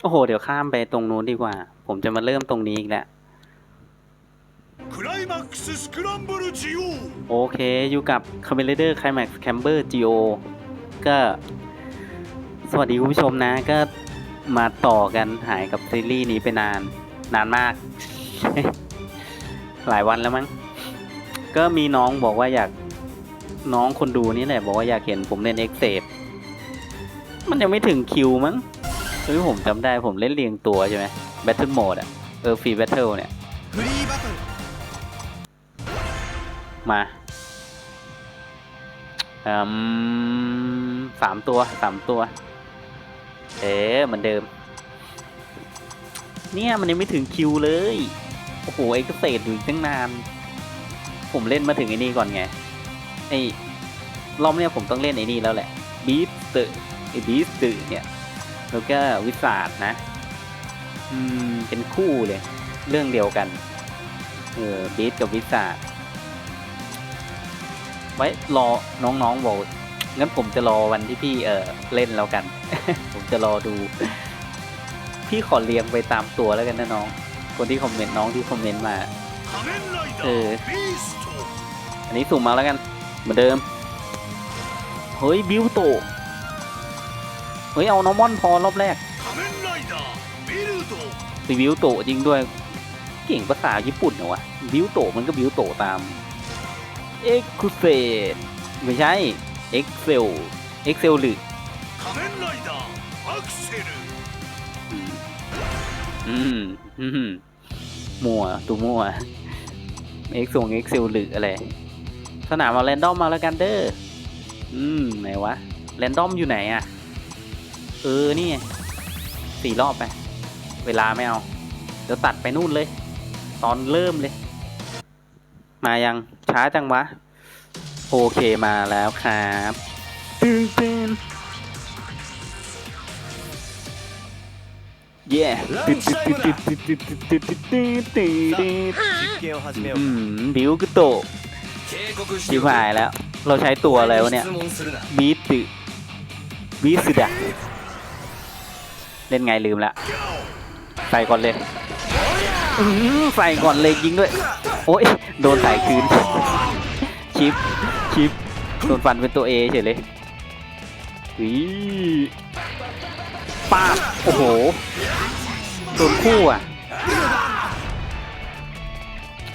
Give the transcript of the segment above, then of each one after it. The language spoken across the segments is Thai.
โอ้โห เดี๋ยวข้ามไปตรงนู้นดีกว่า ผมจะมาเริ่มตรงนี้อีกแล้วโอเคอยู่กับคาเมเลเดอร์ไคลแม็กซ์แคมเบอร์จีโอก็ สวัสดีคุณผู้ชมนะ ก็มาต่อกันหายกับซีรีส์นี้ไปนาน นานมาก หลายวันแล้วมั้ง ก็มีน้องบอกว่าอยากน้องคนดูนี่แหละ บอกว่าอยากเห็นผมเล่นเอ็กเซด มันยังไม่ถึงคิวมั้งเฮ้ยผมจำได้ผมเล่นเรียงตัวใช่ไหมแบทเทิลโหมดอะ เออฟรีแบทเทิลเนี่ย มาอืมสามตัวสามตัว เอ๋เหมือนเดิม เนี่ยมันยังไม่ถึงคิวเลย โอ้โหไอ้กเกษตรอยู่ตั้งนาน ผมเล่นมาถึงไอ้นี่ก่อนไง ไอ้รอบเนี้ยผมต้องเล่นไอ้นี่แล้วแหละบีบเตอร์ ไอ้บีสตื่เนี่ยแล้วก็วิสาดนะ อืม เป็นคู่เลย เรื่องเดียวกัน เออบีสกับวิสาดไว้รอน้องๆโหวตงั้นผมจะรอวันที่พี่เออเล่นแล้วกัน ผมจะรอดู พี่ขอเลี้ยงไปตามตัวแล้วกันนะน้อง คนที่คอมเมนต์น้องที่คอมเมนต์มา เออ อันนี้สุ่มมาแล้วกัน เหมือนเดิม เฮ้ย บิวโต เฮ้ย เอาน้อมอนพอรอบแรกรีวิวโตจริงด้วย เก่งภาษาญี่ปุ่นเหอวะบิวโตมันก็บิวโตตามเอ็กคูเซไม่ใช่เอ็กเซลเอ็กเซลหรืออืมอืมมัวตัวมัวเอ็กส่งเอ็กเซลหรืออะไร สนามเอาแรนดอมมาแล้วกันเด้ออืม ไหนวะ แรนดอมอยู่ไหนอะ เออ นี่ไสี่รอบไป เวลาไม่เอา เดี๋ยวตัดไปนู่นเลย ตอนเริ่มเลย มายังช้าจังวะ โอเคมาแล้วครับตึ้งตึ้งเย่ติดติดติดติดติดติดติดติดติดติดอืมบิวกุโตะชิบหายแล้ว เราใช้ตัวอะไรวะเนี่ยบีตึบีสึดะ เล่นไงลืมละใส่ก่อนเลยใส่ก่อนเลยยิงด้วย โอ้ยโดนใส่คืนชิปชิปโดนฟันเป็นตัวเอเฉยเลยวิป้าโอ้โหโดนคู่อะ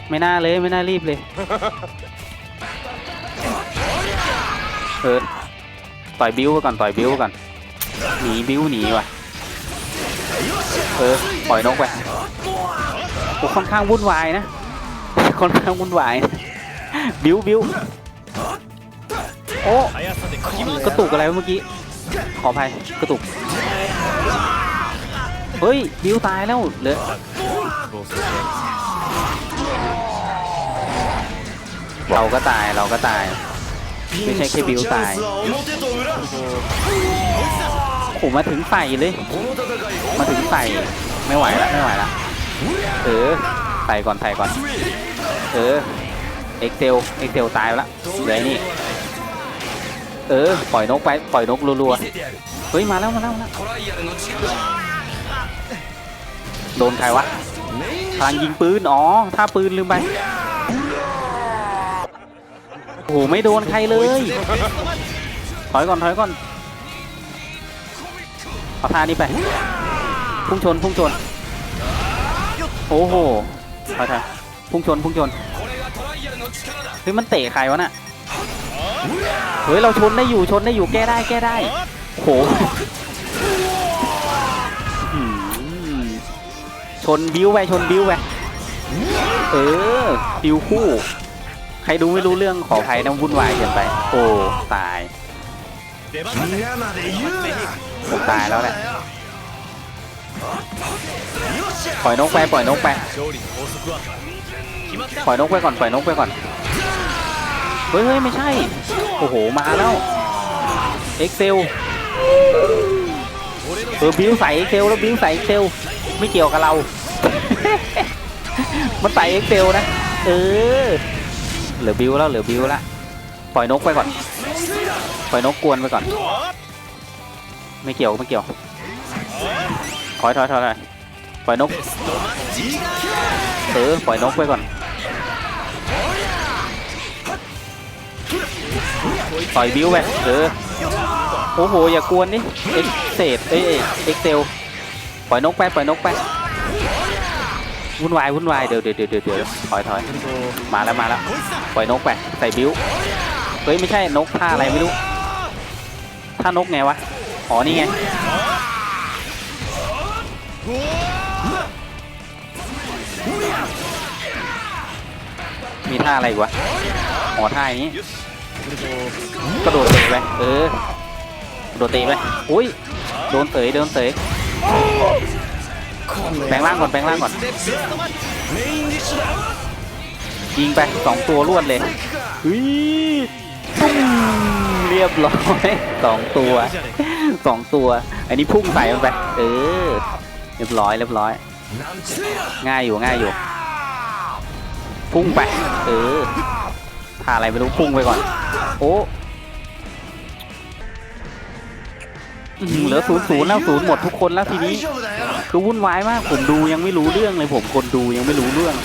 ไม่น่าเลยไม่น่ารีบเลยเออต่อยบิ้วก่อนต่อยบิ้วก่อนหนีบิ้วหนีว่ะ เออปล่อยนกไปโอ้ค่อนข้างวุ่นวายนะค่อนข้างวุ่นวายบิวบิวโอ้กระตุกอะไรเมื่อกี้ขออภัยกระตุกเฮ้ยบิวตายแล้วเลยเราก็ตายเราก็ตายไม่ใช่แค่บิวตาย ผมมาถึงไฟเลย มาถึงไฟไม่ไหวละไม่ไหวละเออใส่ก่อนใส่ก่อน เออเอ็กเซลเอ็กเซลตายไปละเหลือนี่ เออ ปล่อยนกไป ปล่อยนกรัวๆ เฮ้ย มาแล้ว มาแล้วมาแล้วโดนใครวะพลังยิงปืน อ๋อ ถ้าปืนลืมไป โอ้โห ไม่โดนใครเลย ถอยก่อน ถอยก่อน ปะท่านี้ไป พุ่งชน พุ่งชน โอ้โหปะท่าพุ่งชน พุ่งชน เฮ้ย มันเตะใครวะน่ะ เฮ้ย เราชนได้อยู่ ชนได้อยู่ แก้ได้ แก้ได้ โห ชนบิ้วไป ชนบิ้วไป เออ บิ้วคู่ ใครดูไม่รู้เรื่องขออภัยน้ำวุ่นวายเกินไป โอ้ ตาย 皆まで言うな ผมตายแล้วแหละ ปล่อยนกไป ปล่อยนกไป 勝利の法則は決まった ปล่อยนกไปก่อน ปล่อยนกไปก่อน เฮ้ยเฮ้ยไม่ใช่ โอ้โห มาแล้ว เอ็กเซลเออบิวใส่เอ็กเซลแล้วบิวใส่เอ็กเซลไม่เกี่ยวกับเรา มันใส่เอ็กเซลนะ เออ เหลือบิวแล้ว เหลือบิวแล้ว ปล่อยนกไปก่อน ปล่อยนกกวนไปก่อน ไม่เกี่ยวไม่เกี่ยว ถอยถอยถอยปล่อยนก เออปล่อยนกไปก่อน ปล่อยบิวไปเออ โอ้โห อย่ากวนนี่เอ็กเซดเอ้ยเอ็กเซล ปล่อยนกไปปล่อยนกไปวุ่นวายวุ่นวายเดี๋ยวเดี๋ยวเดี๋ยวเดี๋ยวเดี๋ยวถอยถอยมาแล้วมาแล้วปล่อยนกไปใส่บิวเฮ้ยไม่ใช่นกท่าอะไรไม่รู้ ท่านกไงวะ อ๋อ นี่ไง มีท่าอะไรวะอ๋อท่าอย่างนี้กระโดดเตะไป เออกระโดดเตะไป อุ้ย โดนเตยโดนเตยแปลงร่างก่อนแปลงร่างก่อน ยิงไปสองตัวรวดเลยเฮ้ยปุ้ง เรียบร้อยสองตัวสองตัว อันนี้พุ่งใส่มันไปเออเรียบร้อยเรียบร้อย ง่ายอยู่ง่ายอยู่ พุ่งไป เออท่าอะไรไม่รู้พุ่งไปก่อน โอ้เหลือศูนย์ศูนย์แล้วศูนย์หมดทุกคนแล้วทีนี้คือวุ่นวายมากผมดูยังไม่รู้เรื่องเลยผมคนดูยังไม่รู้เรื่อง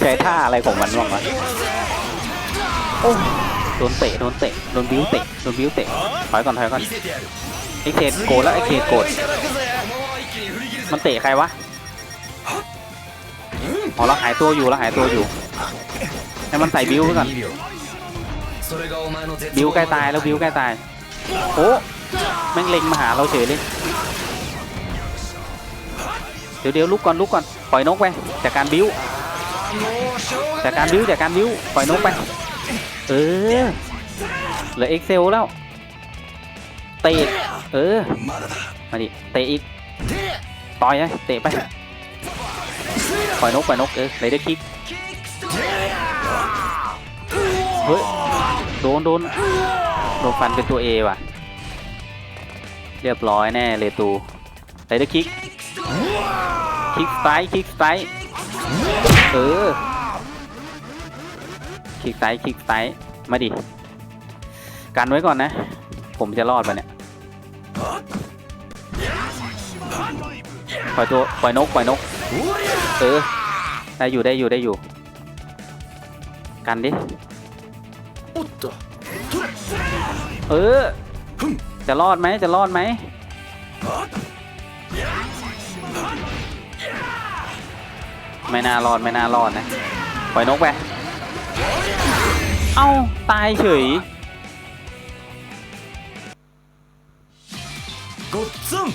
ใช้ท่าอะไรของมันบ้างวะโอ้ โดนเตะโดนเตะโดนบิ้วเตะโดนบิ้วเตะถอยก่อนถอยก่อนไอเคดโกรธแล้วไอเคดโกรธมันเตะใครวะอ๋อเราหายตัวอยู่เราหายตัวอยู่ให้มันใส่บิ้วก่อนบิ้วใกล้ตายแล้วบิ้วใกล้ตายโอ้แม่งเล็งมาหาเราเฉยเลยเดี๋ยวเดี๋ยวลุกก่อนลุกก่อนปล่อยนกไปจากการบิ้วจากการบิ้วจากการบิ้วปล่อยนกไป เออ เหลือเอ็กเซลแล้ว เตะ เออ มาดิ เตะอีก ต่อยไงเตะไป ปล่อยนก ปล่อยนก เออไรเดอร์คิก เฮ้ย โดนโดนโดนฟันเป็นตัวเอว่ะ เรียบร้อยแน่เลยตูไรเดอร์คิก คิกสไตล์คิกสไตล์เออ คลิกซ้ายคลิกซ้ายมาดิกันไว้ก่อนนะ ผมจะรอดปะเนี่ยปล่อยตัวปล่อยนกปล่อยนกเออได้อยู่ได้อยู่ได้อยู่ กันดิเออ จะรอดไหมจะรอดไหมไม่น่ารอดไม่น่ารอดนะปล่อยนกไป อ้า ตายเฉยกดซึม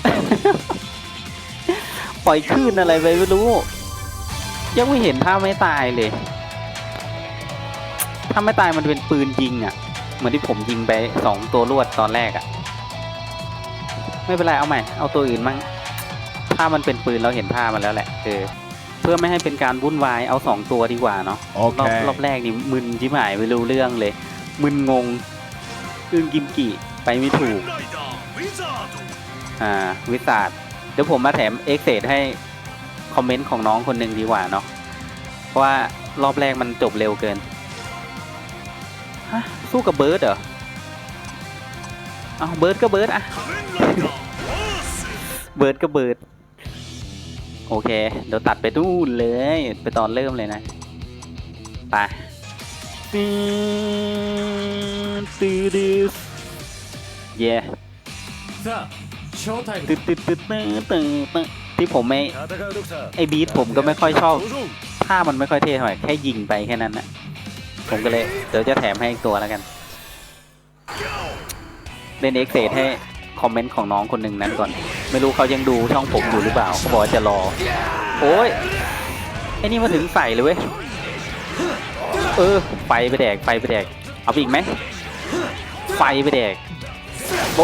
ปล่อยคลื่นอะไรไปไม่รู้ ยังไม่เห็นท่าไม่ตายเลยถ้าไม่ตายมันเป็นปืนยิงอะ เหมือนที่ผมยิงไปสองตัวรวดตอนแรกอะ ไม่เป็นไรเอาใหม่ เอาตัวอื่นมั้งถ้ามันเป็นปืนเราเห็นท่ามันแล้วแหละเออ พื่อไม่ให้เป็นการวุ่นวายเอาสองตัวดีกว่าเนาะโอเค รอบรอบแรกนี่มึนจิ๋มหายไม่รู้เรื่องเลย มึนงงอึ้งกิมกิไปไม่ถูก อ่าวิสาดเดี๋ยวผมมาแถมเอ็กเซดให้คอมเมนต์ของน้องคนหนึ่งดีกว่าเนาะเพราะว่ารอบแรกมันจบเร็วเกินฮะสู้กับเบิร์ดเหรอเอาเบิร์ดก็เบิร์ดอะเบิร์ดก็เบิร์ด โอเค เดี๋ยวตัดไปนู่นเลย ไปตอนเริ่มเลยนะ ไปตื้อตื้อดื้เย่ตื้ดตื้อตื้อตื้อตื้อตื้ที่ผมไม่ไอ้บีทผมก็ไม่ค่อยชอบท่ามันไม่ค่อยเท่เท่าไหร่แค่ยิงไปแค่นั้นนะผมก็เลยเดี๋ยวจะแถมให้อีกตัวแล้วกันเล่นเอ็กเซดให้คอมเมนต์ของน้องคนหนึ่งนั้นก่อน ไม่รู้เขายังดูช่องผมอยู่หรือเปล่าเขาบอกว่าจะรอ โอ้ยไอ้นี่มาถึงใส่เลยเว้ย เออ ไฟไปแดก ไฟไปแดก เอาอีกไหม ไฟไปแดกโบ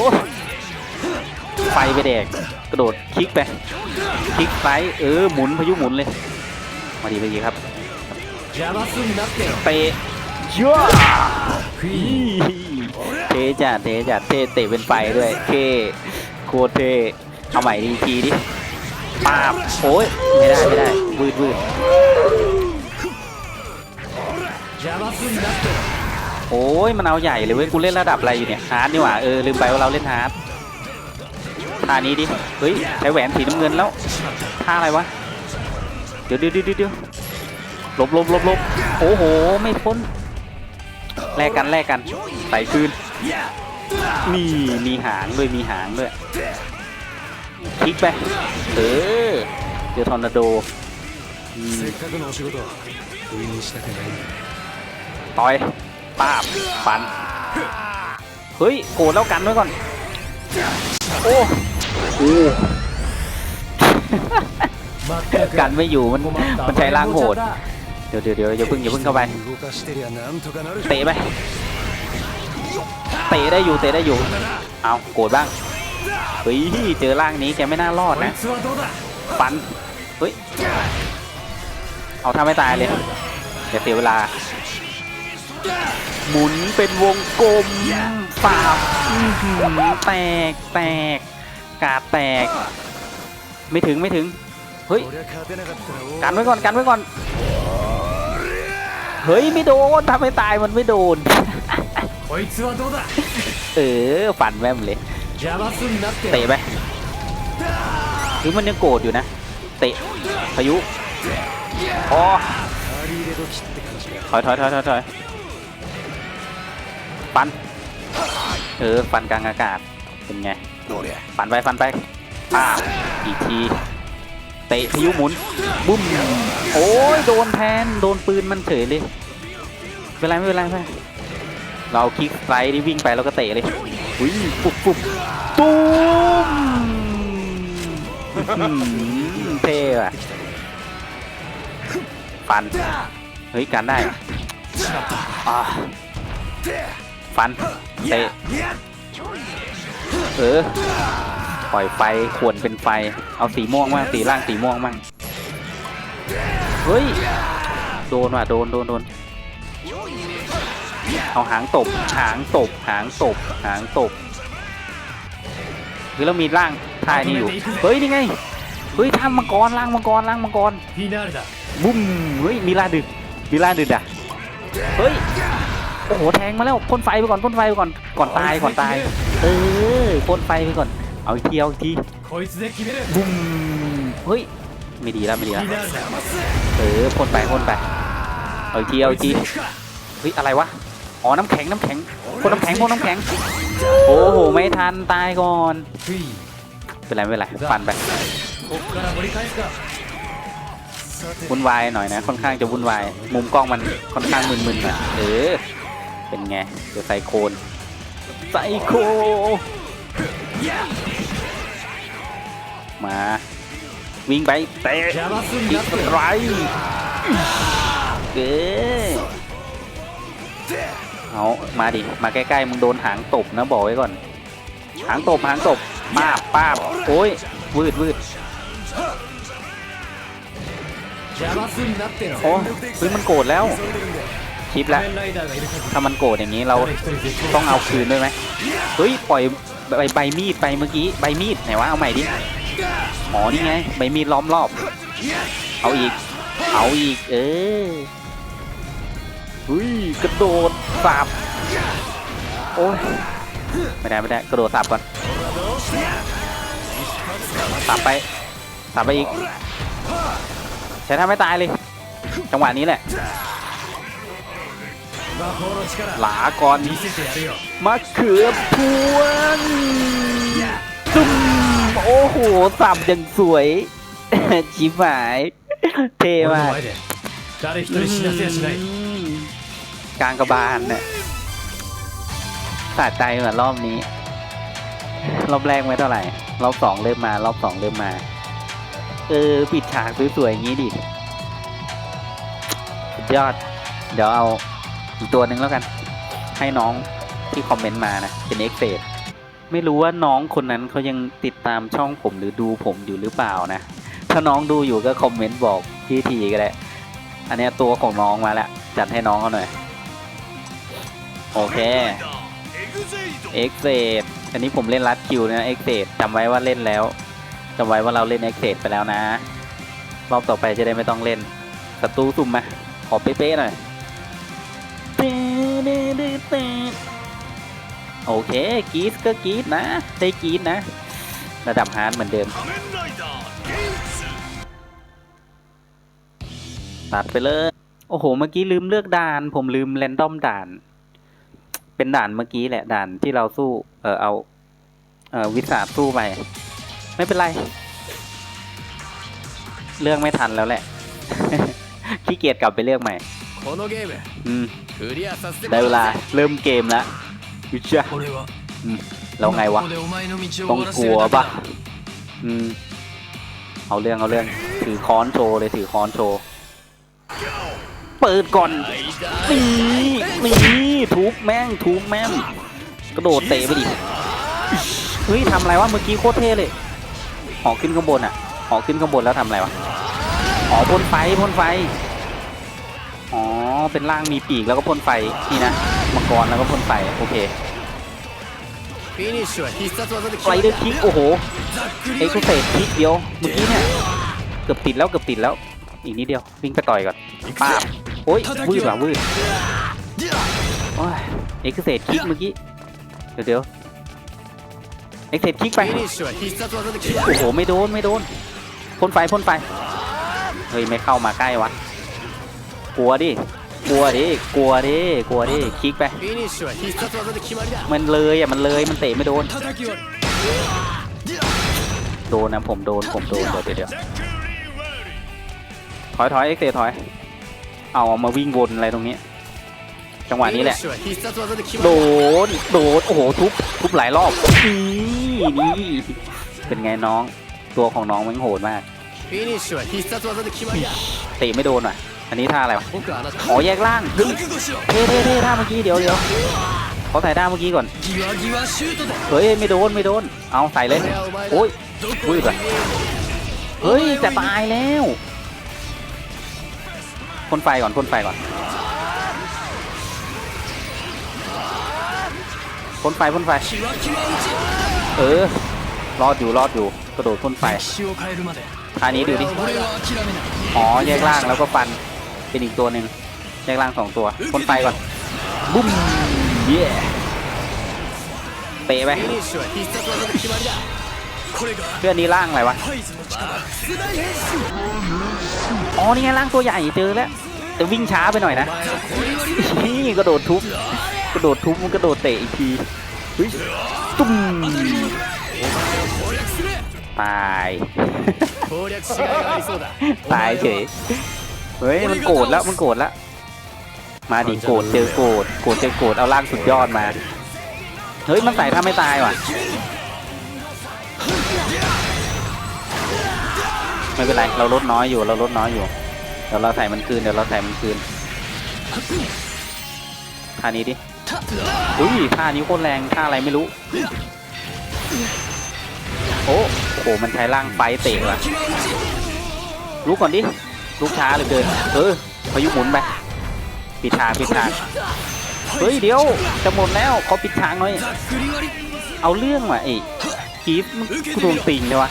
ไฟไปแดก กระโดดคลิกไป คลิกไฟเออ หมุนพายุหมุนเลย มาดีไปดีครับเตะย่อเทจัดเทจัดเทเตะเป็นไฟด้วยเคโคเท เอาใหม่ดีทีดิปาบโอ้ยไม่ได้ไม่ได้วืดวืดโอ้ยมันเอาใหญ่เลยเว้ยกูเล่นระดับอะไรอยู่เนี่ยฮาร์ดนี่หว่าเออลืมไปว่าเราเล่นฮาร์ดท่านี้ดิเฮ้ยใช้แหวนสีน้ำเงินแล้วท่าอะไรวะเดี๋ยวเดี๋ยวเดี๋ยวลบลบลบลบโอ้โหไม่พ้นแลกกันแลกกันใส่คืนมีมีหางด้วยมีหางด้วย พลิกไป เออ เจอทอร์นาโดต่อยป้าบปัน เฮ้ยโกรธแล้วกันไว้ก่อน โอ้โหกันไม่อยู่มันมันใช้ล่างโหด เดี๋ยวเดี๋ยวเดี๋ยวอย่าพึ่งอย่าพึ่งเข้าไป เตะไป เตะได้อยู่เตะได้อยู่ เอาโกรธบ้าง เฮ้ยเจอร่างนี้แกไม่น่ารอดนะฟันเฮ้ยเอาถ้าไม่ตายเลยอย่าเสียเวลา หมุนเป็นวงกลมสาบแตกแตกกาแตก ไม่ถึงไม่ถึงเฮ้ยกันไว้ก่อนกันไว้ก่อนเฮ้ยไม่โดนทำให้ตายมันไม่โดนเออฝันแม่มเลย เตะไปหรือมันยังโกรธอยู่นะ เตะพายุอ๋อถอยถอยถอยถอยถอยปันเออปันกลางอากาศเป็นไงปันไปปันไปอ่าอีกทีเตะพายุหมุนบุ้มโอ้ยโดนแทนโดนปืนมันเฉยเลยเป็นไรไม่เป็นไรไม่เราคลิกไซด์ที่วิ่งไปแล้วก็เตะเลย อุ้ยปุ๊บปุ๊บตุ้มเท่อะฟัน เฮ้ยการได้ฟันเตะเออปล่อยไฟขวนเป็นไฟ เอาสีม่วงมั่งสีล่างสีม่วงมั่งเฮ้ย โดนว่ะโดนโดนโดน เอาหางตบหางตบหางตบหางตบคือเรามีร่างทายนี่อยู่ เฮ้ย นี่ไง เฮ้ยท่ามังกรร่างมังกรร่างมังกรบุ้มเฮ้ยมีลาดึกมีลาดึกอะเฮ้ยโอ้โหแทงมาแล้วพ่นไฟไปก่อนพ่นไฟไปก่อนก่อนตายก่อนตาย เออพ่นไฟไปก่อน เอาอีทีเอาทีบุ้มเฮ้ยไม่ดีแล้วไม่ดีแล้วเออพ่นไปพ่นไปเอาอีทีเอาทีเฮ้ยอะไรวะ อ๋อ น้ำแข็ง น้ำแข็งคนน้ำแข็งพวกน้ำแข็ง โอ้โห ไม่ทัน ตายก่อน เป็นไรไม่เป็นไร ฟันไปวุ่นวายหน่อยนะ ค่อนข้างจะวุ่นวาย มุมกล้องมันค่อนข้างมึนๆอะเออ เป็นไงเจใส่โคนใส่โคนมา วิ่งไปเตะอีกไรเด้ เอามาดิ มาใกล้ๆ มึงโดนหางตบนะบอกไว้ก่อน หางตบหางตบป้าบป้าบโอ้ยวืดวืดโอ้ยมันโกรธแล้วคลิปแล้วถ้ามันโกรธอย่างนี้เราต้องเอาคืนด้วยไหมเฮ้ยปล่อยใบใบมีดไปเมื่อกี้ใบมีดไหนวะเอาใหม่ดิอ๋อนี่ไงใบมีดล้อมรอบ เอาอีก เอาอีก เออเฮ้ยกระโด สาบโอ้ยไม่ได้ไม่ได้กระโดดสาบก่อนสาบไปสาบไปอีกใช้ท่าไม่ตายเลย จังหวะนี้แหละหลากรมะเขือพวงจุ่มโอ้โหสับอย่างสวยชิบหายเท่มาก กลางกระบาลเนี่ยสะใจเหมือนรอบนี้ รอบแรกไม่เท่าไหร่ รอบสองเริ่มมา รอบสองเริ่มมา เออ ปิดฉากสวยๆอย่างนี้ดิยอด เดี๋ยวเอาอีกตัวหนึ่งแล้วกัน ให้น้องที่คอมเมนต์มานะ เป็นเอ็กเซดไม่รู้ว่าน้องคนนั้นเขายังติดตามช่องผมหรือดูผมอยู่หรือเปล่านะ ถ้าน้องดูอยู่ก็คอมเมนต์บอกพี่ทีก็ได้ อันนี้ตัวของน้องมาแล้ว จัดให้น้องเขาหน่อย โอเคเอ็กเซดอันนี้ผมเล่นรัดคิวนะเอ็กเซดจำไว้ว่าเล่นแล้วจำไว้ว่าเราเล่นเอ็กเซดไปแล้วนะ รอบต่อไปจะได้ไม่ต้องเล่นศัตรูสุ่มมาขอเป๊ะๆหน่อยโอเคกีดก็กีดนะได้กีดนะ ระดับฮาร์ดเหมือนเดิมตัดไปเลย โอ้โห เมื่อกี้ลืมเลือกด่าน ผมลืมแรนดอมด่าน เป็นด่านเมื่อกี้แหละด่านที่เราสู้ เออเอาเออวิสาสู้ไป ไม่เป็นไร เรื่องไม่ทันแล้วแหละ ขี้เกียจกลับไปเลือกใหม่ได้เวลาเริ่มเกมแล้ววิชาเราไงวะ ต้องกลัวปะอืม เอาเรื่องเอาเรื่อง ถือค้อนโชว์เลยถือค้อนโชว์ เปิดก่อนนี่นี่ทุบแม่งทุบแม่งกระโดดเตะไปดิเฮ้ยทำอะไรวะเมื่อกี้โคตรเท่เลยหอขึ้นข้างบนอะหอขึ้นข้างบนแล้วทำอะไรวะอ๋อพ่นไฟพ่นไฟอ๋อเป็นร่างมีปีกแล้วก็พ่นไฟนี่นะมังกรแล้วก็พ่นไฟโอเคไฟเดอร์คิกโอ้โหเอ็กซ์เฟสคิกเดียวเมื่อกี้เนี่ยเกือบติดแล้วเกือบติดแล้วอีกนิดเดียววิ่งไปต่อยก่อนป้า โอ้ยวืดว่ะวืดโอ้ยเอ็กเซดคิกเมื่อกี้ เดี๋ยวเดี๋ยวเอ็กเซดคิกไป โอ้โห ไม่โดน ไม่โดนพ่นไฟพ่นไฟ เฮ้ย ไม่เข้ามาใกล้วะ กลัวดิ กลัวดิ กลัวดิ กลัวดิคิกไป มันเลยอะ มันเลย มันเตะไม่โดน โดนนะผมโดน ผมโดน เดี๋ยวเดี๋ยวถอยถอยเอ็กเซดถอย เอามาวิ่งวนอะไรตรงนี้ จังหวะนี้แหละ โดนโดนโอ้โหทุบทุบหลายรอบนี่นี่เป็นไงน้องตัวของน้องมันโหดมากเตีไม่โดนอะ อันนี้ท่าอะไรวะขอแยกล่างเท่เท่ท่าเมื่อกี้เดี๋ยวเดี๋ยวเขาใส่ด้าเมื่อกี้ก่อนเฮ้ยไม่โดนไม่โดน เอาใส่เลยโอ้ยอุ้ยแบบเฮ้ยจะตายแล้ว พ่นไฟก่อนพ่นไฟก่อนพ่นไฟพ่นไฟ เออ รอดอยู่รอดอยู่กระโดดพ่นไฟท่านี้ดูดิ อ๋อแยกล่างแล้วก็ฟัน เป็นอีกตัวหนึ่งแยกล่างสองตัวพ่นไฟก่อน บุ้ม เย่เตะไปเพื่อนนี้ล่างอะไรวะ อ๋อนี่ไงล่างตัวใหญ่เจอแล้วแต่วิ่งช้าไปหน่อยนะนี่กระโดดทุบกระโดดทุบกระโดดเตะอีกทีตุ้มตายตายเฉยเฮ้ยมันโกรธแล้วมันโกรธแล้วมาดิโกรธเจอโกรธโกรธเจอโกรธเอาล่างสุดยอดมาเฮ้ยมันใส่ถ้าไม่ตายว่ะ ไม่เป็นไร เราลดน้อยอยู่ เราลดน้อยอยู่ เดี๋ยวเราใส่มันคืน เดี๋ยวเราใส่มันคืนท่านี้ดิ อุ้ยท่านี้โคตรแรงท่าอะไรไม่รู้ โอ้โห มันใช้ร่างไฟเตะว่ะลุกก่อนดิลุกช้าเลยเกิน เออพายุหมุนไป ปิดทางปิดทางเฮ้ยเดี๋ยว จะหมดแล้วเขาปิดทางหน่อย เอาเรื่องว่ะไอ้กีฟมักลวงติงเลยวะ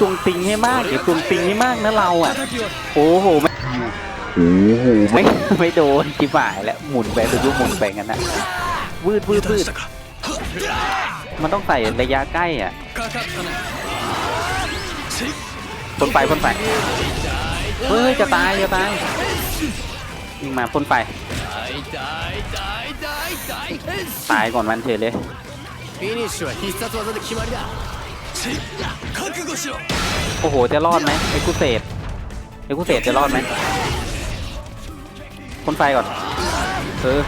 ตวงติงให้มากเดี๋ยวตวงติงให้มากนะเราอะ โอ้โหไม่ไม่ไม่โดนจิบ่ายแล้วหมุนไปไปยุบหมุนไปกันนะวืดวืดวืดมันต้องใส่ระยะใกล้อะพ่นไปพ่นไปเฮ้ยจะตายจะตายยิงมาพ่นไปตายก่อนมันเฉยเลย โอ้โห จะรอดไหมไอ้กูเศษไอ้กูเศษจะรอดไหมพ่นไฟก่อนเออ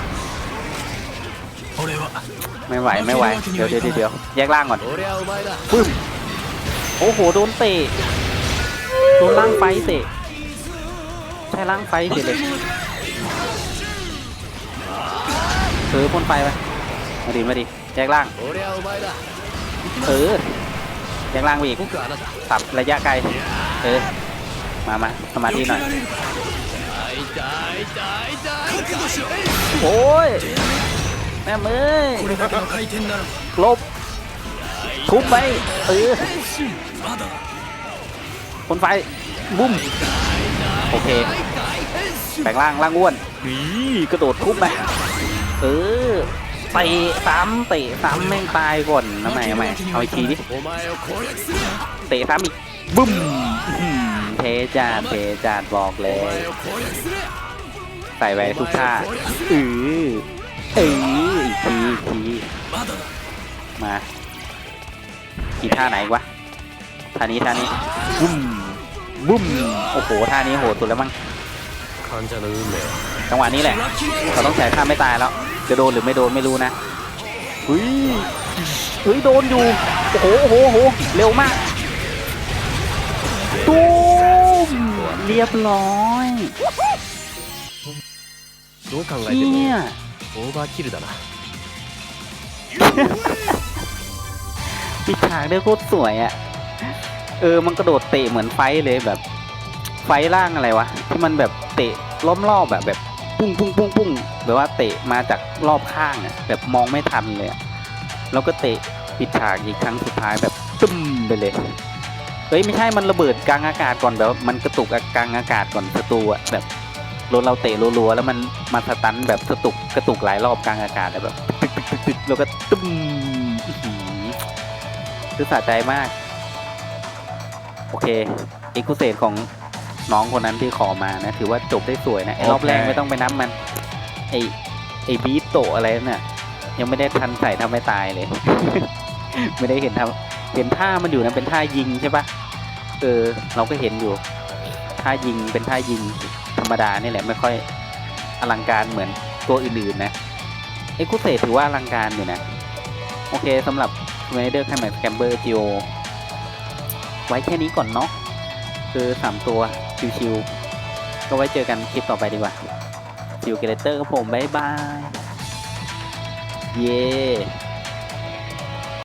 ไม่ไหวไม่ไหว เดี๋ยวเดี๋ยวเดี๋ยวแยกล่างก่อนปึ้มโอ้โห โดนเตะ โดนล่างไฟเตะ ใช่ล่างไฟเตะเลยเออพ่นไฟไปมาดีมาดีแยกล่างเออ เลี้งล่างไปอีกสับระยะไกล เออ มามาสมาธิหน่อย โอ้ย แม่เมือลบ ทุบไปเออคนไฟ บุ้ม โอเค แบ่งล่างล่างอ้วน กระโดดทุบไปเออ เตะซ้ำเตะซ้ำแม่งตายก่อนทำไมทำไมเอาอีกทีดิเตะซ้ำอีกบึ้มเทจานเทจานบอกเลย ใส่ไว้ทุกท่าอือเอ้ยอีกทีทีมากี่ท่าไหนวะท่านี้ท่านี้บุ้มบุ้มโอ้โหท่านี้โหดสุดแล้วมั้ง จังหวะนี้แหละ เราต้องใช้ท่าไม่ตายแล้ว จะโดนหรือไม่โดนไม่รู้นะเฮ้ยเฮ้ยโดนอยู่ โอ้โห โอ้โหโอ้โห เร็วมาก ตูมเรียบร้อย どう考えて เชี่ย もオーバーキルだな ปิดฉากได้โคตรสวยอะ่ะ เออ มันกระโดดเตะเหมือนไฟท์เลยแบบ ไฟท์ล่างอะไรวะ ที่มันแบบเตะล้อมรอบแบบแบบ ปุ้งปุ้งปุ้งปุ้งแบบว่าเตะมาจากรอบข้างอะ่ะแบบมองไม่ทันเลยแล้วก็เตะปิดฉากอีกครั้งสุดท้ายแบบตึ้มไปเลยเฮ้ยไม่ใช่มันระเบิดกลางอากาศก่อนแบบมันกระตุกกลางอากาศก่อนศัตรูอะแบบรถเราเตะรัวๆแล้วมันมาสตันแบบกระตุกกระตุกหลายรอบกลางอากาศแบบตึกตึกตึกตึกแล้วก็ตึ้มอื้อหือคือสะใจมาก โอเคเอกคุเศษของ น้องคนนั้นที่ขอมานะ ถือว่าจบได้สวยนะไอ้รอบแรกไม่ต้องไปนับมัน ไอไอบีโตะอะไรนั่นน่ะ ยังไม่ได้ทันใส่ทำให้ตายเลย ไม่ได้เห็นทำเห็นท่ามันอยู่นะเป็นท่ายิงใช่ปะเออ เราก็เห็นอยู่ท่ายิงเป็นท่ายิงธรรมดานี่แหละไม่ค่อยอลังการเหมือนตัวอื่นๆนะเอ็กซ์คูเซถือว่าอลังการอยู่นะ โอเคสำหรับเวเดอร์แคมเมอร์แคมเบอร์จิโอไว้แค่นี้ก่อนเนาะคือสามตัว ชิวๆก็ไว้เจอกันคลิปต่อไปดีกว่าซิวเกเลเตอร์กับผม บ๊ายบาย เย้